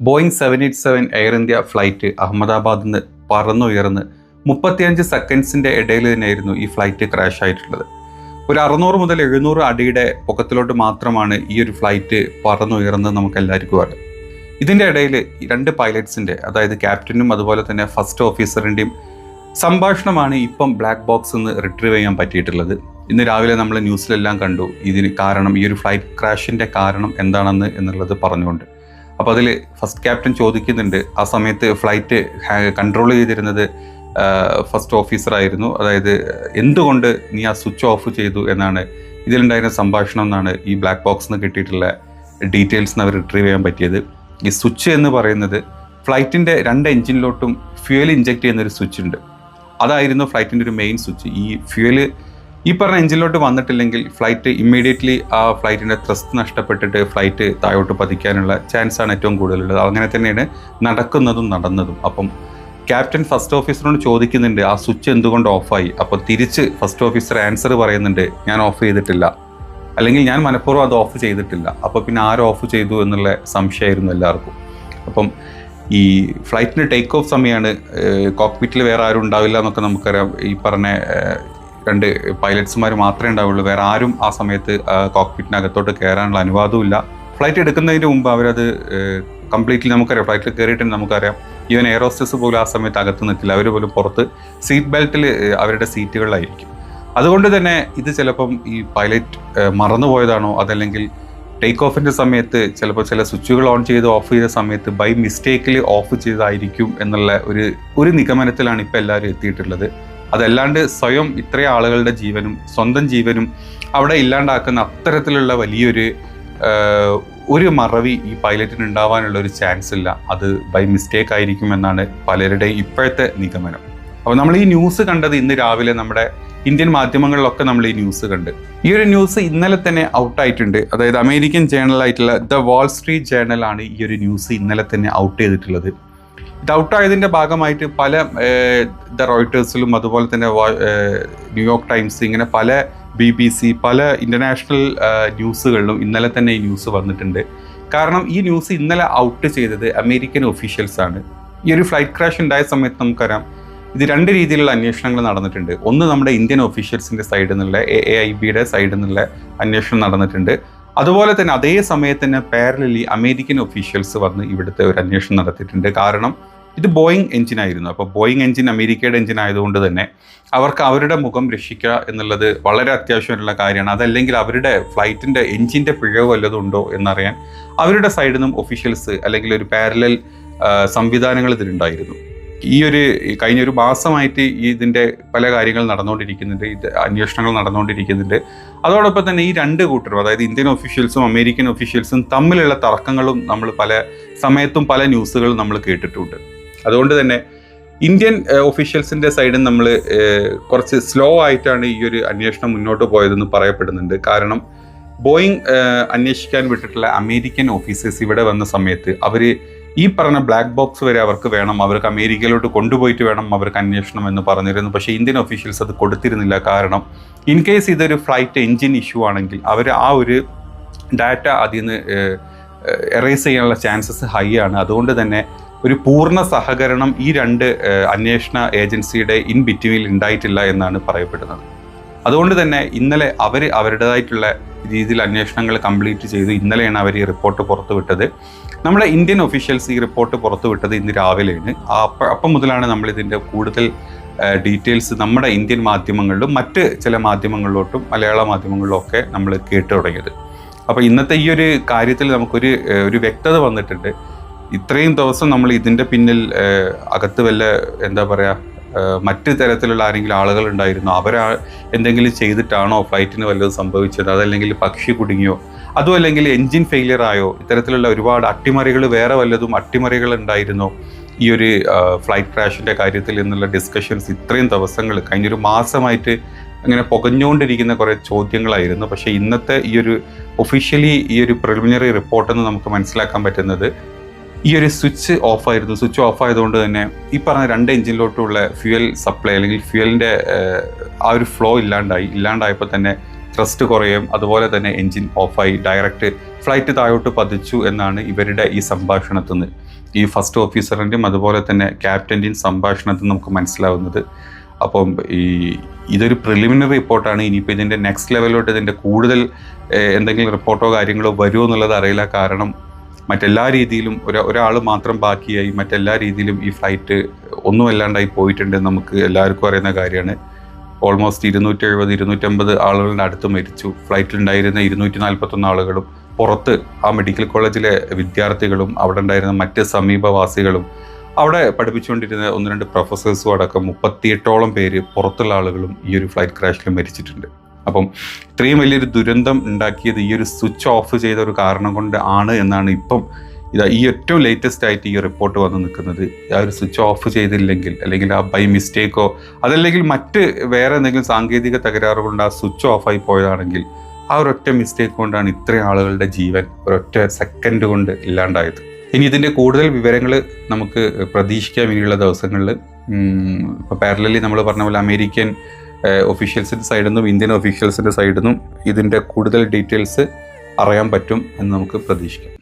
Boeing seven eight seven Air India flight അഹമ്മദാബാദിൽ നിന്ന് പറന്നുയർന്ന് മുപ്പത്തിയഞ്ച് സെക്കൻഡ്സിന്റെ ഇടയിൽ തന്നെയായിരുന്നു ഈ ഫ്ലൈറ്റ് ക്രാഷ് ആയിട്ടുള്ളത്. ഒരു അറുന്നൂറ് മുതൽ എഴുന്നൂറ് അടിയുടെ പൊക്കത്തിലോട്ട് മാത്രമാണ് ഈ ഒരു ഫ്ലൈറ്റ് പറന്നുയർന്നത് നമുക്ക് എല്ലാവർക്കും അറിയാം. ഇതിന്റെ ഇടയിൽ രണ്ട് പൈലറ്റ്സിന്റെ അതായത് ക്യാപ്റ്റനും അതുപോലെ തന്നെ ഫസ്റ്റ് ഓഫീസറിന്റെയും സംഭാഷണമാണ് ഇപ്പം ബ്ലാക്ക് ബോക്സ് നിന്ന് റിട്രീവ് ചെയ്യാൻ പറ്റിയിട്ടുള്ളത്. ഇന്ന് രാവിലെ നമ്മൾ ന്യൂസിലെല്ലാം കണ്ടു ഇതിന് കാരണം ഈ ഒരു ഫ്ലൈറ്റ് ക്രാഷിന്റെ കാരണം എന്താണെന്ന് എന്നുള്ളത് പറഞ്ഞുകൊണ്ട്. അപ്പോൾ അതിൽ ഫസ്റ്റ് ക്യാപ്റ്റൻ ചോദിക്കുന്നുണ്ട് ആ സമയത്ത് ഫ്ലൈറ്റ് കൺട്രോൾ ചെയ്തിരുന്നത് ഫസ്റ്റ് ഓഫീസറായിരുന്നു അതായത് എന്തുകൊണ്ട് നീ ആ സ്വിച്ച് ഓഫ് ചെയ്തു എന്നാണ് ഇതിലുണ്ടായിരുന്ന സംഭാഷണം എന്നാണ് ഈ ബ്ലാക്ക് ബോക്സിൽ നിന്ന് കിട്ടിയിട്ടുള്ള ഡീറ്റെയിൽസ് അവർ റിട്രീവ് ചെയ്യാൻ പറ്റിയത്. ഈ സ്വിച്ച് എന്ന് പറയുന്നത് ഫ്ലൈറ്റിന്റെ രണ്ട് എഞ്ചിനിലോട്ടും ഫ്യൂൽ ഇഞ്ചെക്ട് ചെയ്യുന്ന ഒരു സ്വിച്ച് ഉണ്ട്. അതായിരുന്നു ഫ്ലൈറ്റിന്റെ ഒരു മെയിൻ സ്വിച്ച് ഈ ഫ്യൂൽ ഈ പറഞ്ഞ എഞ്ചിനിലോട്ട് വന്നിട്ടില്ലെങ്കിൽ ഫ്ലൈറ്റ് ഇമ്മീഡിയറ്റ്ലി ആ ഫ്ലൈറ്റിന്റെ ത്രസ്റ്റ് നഷ്ടപ്പെട്ടിട്ട് ഫ്ലൈറ്റ് താഴോട്ട് പതിക്കാനുള്ള ചാൻസ് ആണ് ഏറ്റവും കൂടുതലുള്ളത്. അങ്ങനെ തന്നെയാണ് നടക്കുന്നതും നടന്നതും. അപ്പം ക്യാപ്റ്റൻ ഫസ്റ്റ് ഓഫീസറോട് ചോദിക്കുന്നുണ്ട് ആ സ്വിച്ച് എന്തുകൊണ്ട് ഓഫായി അപ്പോൾ തിരിച്ച് ഫസ്റ്റ് ഓഫീസർ ആൻസർ പറയുന്നുണ്ട് ഞാൻ ഓഫ് ചെയ്തിട്ടില്ല. അല്ലെങ്കിൽ ഞാൻ മനഃപൂർവം അത് ഓഫ് ചെയ്തിട്ടില്ല. അപ്പോൾ പിന്നെ ആര് ഓഫ് ചെയ്തു എന്നുള്ള സംശയമായിരുന്നു എല്ലാവർക്കും. അപ്പം ഈ ഫ്ലൈറ്റിന് ടേക്ക് ഓഫ് സമയമാണ് കോക്പിറ്റിൽ വേറെ ആരും ഉണ്ടാവില്ല എന്നൊക്കെ നമുക്കറിയാം. ഈ പറഞ്ഞ രണ്ട് പൈലറ്റ്സുമാർ മാത്രമേ ഉണ്ടാവുള്ളൂ. വേറെ ആരും ആ സമയത്ത് കോക്പിറ്റിനകത്തോട്ട് കയറാനുള്ള അനുവാദവും ഇല്ല ഫ്ലൈറ്റ് എടുക്കുന്നതിന് മുമ്പ് അവരത് കംപ്ലീറ്റ്ലി നമുക്കറിയാം. ഫ്ലൈറ്റിൽ കയറിയിട്ട് നമുക്കറിയാം. ഈവൻ എയറോസ്റ്റസ് പോലും ആ സമയത്ത് അകത്ത് നിൽക്കില്ല. അവർ പോലും പുറത്ത് സീറ്റ് ബെൽറ്റിൽ അവരുടെ സീറ്റുകളിലായിരിക്കും. അതുകൊണ്ട് തന്നെ ഇത് ചിലപ്പം ഈ പൈലറ്റ് മറന്നുപോയതാണോ? അതല്ലെങ്കിൽ ടേക്ക് ഓഫിന്റെ സമയത്ത് ചിലപ്പോൾ ചില സ്വിച്ചുകൾ ഓൺ ചെയ്ത് ഓഫ് ചെയ്ത സമയത്ത് ബൈ മിസ്റ്റേക്കിൽ ഓഫ് ചെയ്തായിരിക്കും എന്നുള്ള ഒരു ഒരു നിഗമനത്തിലാണ് ഇപ്പോൾ എല്ലാവരും എത്തിയിട്ടുള്ളത്. അതല്ലാണ്ട് സ്വയം ഇത്രയും ആളുകളുടെ ജീവനും സ്വന്തം ജീവനും അവിടെ ഇല്ലാണ്ടാക്കുന്ന അത്തരത്തിലുള്ള വലിയൊരു ഒരു മറവി ഈ പൈലറ്റിന് ഉണ്ടാവാനുള്ള ഒരു ചാൻസ് ഇല്ല. അത് ബൈ മിസ്റ്റേക്ക് ആയിരിക്കും എന്നാണ് പലരുടെയും ഇപ്പോഴത്തെ നിഗമനം. അപ്പോൾ നമ്മൾ ഈ ന്യൂസ് കണ്ടത് ഇന്ന് രാവിലെ നമ്മുടെ ഇന്ത്യൻ മാധ്യമങ്ങളിലൊക്കെ നമ്മൾ ഈ ന്യൂസ് കണ്ട്. ഈ ഒരു ന്യൂസ് ഇന്നലെ തന്നെ ഔട്ടായിട്ടുണ്ട് അതായത് അമേരിക്കൻ ജേണലായിട്ടുള്ള ദ വാൾ സ്ട്രീറ്റ് ജേണലാണ് ഈ ഒരു ന്യൂസ് ഇന്നലെ തന്നെ ഔട്ട് ചെയ്തിട്ടുള്ളത്. ആയതിന്റെ ഭാഗമായിട്ട് പല ദ റോയിട്ടേഴ്സിലും അതുപോലെ തന്നെ ന്യൂയോർക്ക് ടൈംസ് ഇങ്ങനെ പല ബി ബി സി പല ഇന്റർനാഷണൽ ന്യൂസുകളിലും ഇന്നലെ തന്നെ ഈ ന്യൂസ് വന്നിട്ടുണ്ട്. കാരണം ഈ ന്യൂസ് ഇന്നലെ ഔട്ട് ചെയ്തത് അമേരിക്കൻ ഒഫീഷ്യൽസ് ആണ്. ഈ ഒരു ഫ്ലൈറ്റ് ക്രാഷ് ഉണ്ടായ സമയത്ത് നമുക്കറിയാം ഇത് രണ്ട് രീതിയിലുള്ള അന്വേഷണങ്ങൾ നടന്നിട്ടുണ്ട്. ഒന്ന് നമ്മുടെ ഇന്ത്യൻ ഒഫീഷ്യൽസിന്റെ സൈഡിൽ നിന്നുള്ള എ എ ഐ ബിയുടെ സൈഡിൽ നിന്നുള്ള അന്വേഷണം നടന്നിട്ടുണ്ട്. അതുപോലെ തന്നെ അതേ സമയത്ത് തന്നെ പാരലലി അമേരിക്കൻ ഒഫീഷ്യൽസ് വന്ന് ഇവിടുത്തെ ഒരു അന്വേഷണം നടത്തിയിട്ടുണ്ട്. കാരണം ഇത് ബോയിങ് എഞ്ചിൻ ആയിരുന്നു. അപ്പോൾ ബോയിങ് എഞ്ചിൻ അമേരിക്കയുടെ എഞ്ചിൻ ആയതുകൊണ്ട് തന്നെ അവർക്ക് അവരുടെ മുഖം രക്ഷിക്കുക എന്നുള്ളത് വളരെ അത്യാവശ്യമുള്ള കാര്യമാണ്. അതല്ലെങ്കിൽ അവരുടെ ഫ്ലൈറ്റിന്റെ എഞ്ചിന്റെ പിഴവ് വല്ലതും ഉണ്ടോ എന്നറിയാൻ അവരുടെ സൈഡിൽ നിന്നും ഒഫീഷ്യൽസ് അല്ലെങ്കിൽ ഒരു പാരലൽ സംവിധാനങ്ങൾ ഇതിലുണ്ടായിരുന്നു. ഈ ഒരു കഴിഞ്ഞ ഒരു മാസമായിട്ട് ഈ ഇതിന്റെ പല കാര്യങ്ങൾ നടന്നുകൊണ്ടിരിക്കുന്നുണ്ട്. ഇത് അന്വേഷണങ്ങൾ നടന്നുകൊണ്ടിരിക്കുന്നുണ്ട്. അതോടൊപ്പം തന്നെ ഈ രണ്ട് കൂട്ടരും അതായത് ഇന്ത്യൻ ഒഫീഷ്യൽസും അമേരിക്കൻ ഒഫീഷ്യൽസും തമ്മിലുള്ള തർക്കങ്ങളും നമ്മൾ പല സമയത്തും പല ന്യൂസുകളും നമ്മൾ കേട്ടിട്ടുണ്ട്. അതുകൊണ്ട് തന്നെ ഇന്ത്യൻ ഒഫീഷ്യൽസിന്റെ സൈഡിൽ നമ്മൾ കുറച്ച് സ്ലോ ആയിട്ടാണ് ഈ ഒരു അന്വേഷണം മുന്നോട്ട് പോയതെന്ന് പറയപ്പെടുന്നുണ്ട്. കാരണം ബോയിങ് അന്വേഷിക്കാൻ വിട്ടിട്ടുള്ള അമേരിക്കൻ ഓഫീസേഴ്സ് ഇവിടെ വന്ന സമയത്ത് അവർ ഈ പറഞ്ഞ ബ്ലാക്ക് ബോക്സ് വരെ അവർക്ക് വേണം. അവർക്ക് അമേരിക്കയിലോട്ട് കൊണ്ടുപോയിട്ട് വേണം അവർക്ക് അന്വേഷണം എന്ന് പറഞ്ഞിരുന്നു. പക്ഷേ ഇന്ത്യൻ ഒഫീഷ്യൽസ് അത് കൊടുത്തിരുന്നില്ല. കാരണം ഇൻ കേസ് ഇതൊരു ഫ്ലൈറ്റ് എൻജിൻ ഇഷ്യൂ ആണെങ്കിൽ അവർ ആ ഒരു ഡാറ്റ അതിൽ നിന്ന് എറേസ് ചെയ്യാനുള്ള ചാൻസസ് ഹൈ ആണ്. അതുകൊണ്ട് തന്നെ ഒരു പൂർണ സഹകരണം ഈ രണ്ട് അന്വേഷണ ഏജൻസിയുടെ ഇൻ ബിറ്റ്വീനിൽ ഉണ്ടായിട്ടില്ല എന്നാണ് പറയപ്പെടുന്നത്. അതുകൊണ്ട് തന്നെ ഇന്നലെ അവർ അവരുടേതായിട്ടുള്ള രീതിയിൽ അന്വേഷണങ്ങൾ കംപ്ലീറ്റ് ചെയ്തു ഇന്നലെയാണ് അവർ ഈ റിപ്പോർട്ട് പുറത്തുവിട്ടത്. നമ്മുടെ ഇന്ത്യൻ ഒഫീഷ്യൽസ് ഈ റിപ്പോർട്ട് പുറത്തുവിട്ടത് ഇന്ന് രാവിലെയാണ്. അപ്പം അപ്പ മുതലാണ് നമ്മളിതിന്റെ കൂടുതൽ ഡീറ്റെയിൽസ് നമ്മുടെ ഇന്ത്യൻ മാധ്യമങ്ങളിലും മറ്റ് ചില മാധ്യമങ്ങളിലോട്ടും മലയാള മാധ്യമങ്ങളിലും ഒക്കെ നമ്മൾ കേട്ടു തുടങ്ങിയത്. അപ്പോൾ ഇന്നത്തെ ഈ ഒരു കാര്യത്തിൽ നമുക്കൊരു ഒരു വ്യക്തത വന്നിട്ടുണ്ട്. ഇത്രയും ദിവസം നമ്മൾ ഇതിന്റെ പിന്നിൽ അകത്ത് വല്ല എന്താ പറയുക മറ്റ് തരത്തിലുള്ള ആരെങ്കിലും ആളുകൾ ഉണ്ടായിരുന്നു അവരാ എന്തെങ്കിലും ചെയ്തിട്ടാണോ ഫ്ലൈറ്റിന് വല്ലതും സംഭവിച്ചത്? അതല്ലെങ്കിൽ പക്ഷി കുടുങ്ങിയോ? അതും അല്ലെങ്കിൽ എൻജിൻ ഫെയിലിയർ ആയോ? ഇത്തരത്തിലുള്ള ഒരുപാട് അട്ടിമറികൾ വേറെ വല്ലതും അട്ടിമറികൾ ഉണ്ടായിരുന്നോ? ഈ ഒരു ഫ്ലൈറ്റ് ക്രാഷിന്റെ കാര്യത്തിൽ എന്നുള്ള ഡിസ്കഷൻസ് ഇത്രയും ദിവസങ്ങൾ കഴിഞ്ഞൊരു മാസമായിട്ട് അങ്ങനെ പുകഞ്ഞുകൊണ്ടിരിക്കുന്ന കുറേ ചോദ്യങ്ങളായിരുന്നു. പക്ഷേ ഇന്നത്തെ ഈ ഒരു ഒഫീഷ്യലി ഈ ഒരു പ്രിലിമിനറി റിപ്പോർട്ടെന്ന് നമുക്ക് മനസ്സിലാക്കാൻ പറ്റുന്നത് ഈ ഒരു സ്വിച്ച് ഓഫ് ആയിരുന്നു സ്വിച്ച് ഓഫ് ആയതുകൊണ്ട് തന്നെ ഈ പറഞ്ഞ രണ്ട് എഞ്ചിനിലോട്ടുള്ള ഫ്യൂവൽ സപ്ലൈ അല്ലെങ്കിൽ ഫ്യൂവലിന്റെ ആ ഒരു ഫ്ലോ ഇല്ലാണ്ടായി. ഇല്ലാണ്ടായപ്പോൾ തന്നെ ത്രസ്റ്റ് കുറയും അതുപോലെ തന്നെ എഞ്ചിൻ ഓഫായി. ഡയറക്റ്റ് ഫ്ലൈറ്റ് താഴോട്ട് പതിച്ചു എന്നാണ് ഇവരുടെ ഈ സംഭാഷണത്തിൽ നിന്ന്. ഈ ഫസ്റ്റ് ഓഫീസറിന്റെയും അതുപോലെ തന്നെ ക്യാപ്റ്റന്റെയും സംഭാഷണത്തിൽ നമുക്ക് മനസ്സിലാവുന്നത്. അപ്പം ഈ ഇതൊരു പ്രിലിമിനറി റിപ്പോർട്ടാണ് ഇനിയിപ്പോൾ ഇതിന്റെ നെക്സ്റ്റ് ലെവലിലോട്ട് ഇതിന്റെ കൂടുതൽ എന്തെങ്കിലും റിപ്പോർട്ടോ കാര്യങ്ങളോ വരുമോ എന്നുള്ളത് അറിയില്ല. കാരണം മറ്റെല്ലാ രീതിയിലും ഒരു ഒരാൾ മാത്രം ബാക്കിയായി മറ്റെല്ലാ രീതിയിലും ഈ ഫ്ലൈറ്റ് ഒന്നും അല്ലാണ്ടായി പോയിട്ടുണ്ട് നമുക്ക് എല്ലാവർക്കും അറിയുന്ന കാര്യമാണ്. ഓൾമോസ്റ്റ് ഇരുന്നൂറ്റി എഴുപത് ഇരുന്നൂറ്റമ്പത് ആളുകളുടെ അടുത്ത് മരിച്ചു. ഫ്ലൈറ്റിലുണ്ടായിരുന്ന ഇരുന്നൂറ്റി നാൽപ്പത്തൊന്ന് ആളുകളും പുറത്ത് ആ മെഡിക്കൽ കോളേജിലെ വിദ്യാർത്ഥികളും അവിടെ ഉണ്ടായിരുന്ന മറ്റ് സമീപവാസികളും അവിടെ പഠിപ്പിച്ചുകൊണ്ടിരുന്ന ഒന്ന് രണ്ട് പ്രൊഫസേഴ്സും അടക്കം മുപ്പത്തിയെട്ടോളം പേര് പുറത്തുള്ള ആളുകളും ഈ ഒരു ഫ്ലൈറ്റ് ക്രാഷിൽ മരിച്ചിട്ടുണ്ട്. അപ്പം ഇത്രയും വലിയൊരു ദുരന്തം ഉണ്ടാക്കിയത് ഈ ഒരു സ്വിച്ച് ഓഫ് ചെയ്ത ഒരു കാരണം കൊണ്ട് ആണ് എന്നാണ് ഇപ്പം ഇതാ ഈ ഏറ്റവും ലേറ്റസ്റ്റ് ആയിട്ട് ഈ റിപ്പോർട്ട് വന്ന് നിൽക്കുന്നത്. ആ ഒരു സ്വിച്ച് ഓഫ് ചെയ്തില്ലെങ്കിൽ അല്ലെങ്കിൽ ആ ബൈ മിസ്റ്റേക്കോ അതല്ലെങ്കിൽ മറ്റ് വേറെ എന്തെങ്കിലും സാങ്കേതിക തകരാറ് കൊണ്ട് ആ സ്വിച്ച് ഓഫായി പോയതാണെങ്കിൽ ആ ഒരൊറ്റ മിസ്റ്റേക്ക് കൊണ്ടാണ് ഇത്രയും ആളുകളുടെ ജീവൻ ഒരൊറ്റ സെക്കൻഡ് കൊണ്ട് ഇല്ലാണ്ടായത്. ഇനി ഇതിന്റെ കൂടുതൽ വിവരങ്ങൾ നമുക്ക് പ്രതീക്ഷിക്കാം ഇനിയുള്ള ദിവസങ്ങളിൽ. ഇപ്പോൾ പാരലലി നമ്മൾ പറഞ്ഞ പോലെ അമേരിക്കൻ ഒഫീഷ്യൽസിന്റെ സൈഡിൽ നിന്നും ഇന്ത്യൻ ഒഫീഷ്യൽസിന്റെ സൈഡിൽ നിന്നും ഇതിന്റെ കൂടുതൽ ഡീറ്റെയിൽസ് അറിയാൻ പറ്റും എന്ന് നമുക്ക് പ്രതീക്ഷിക്കാം.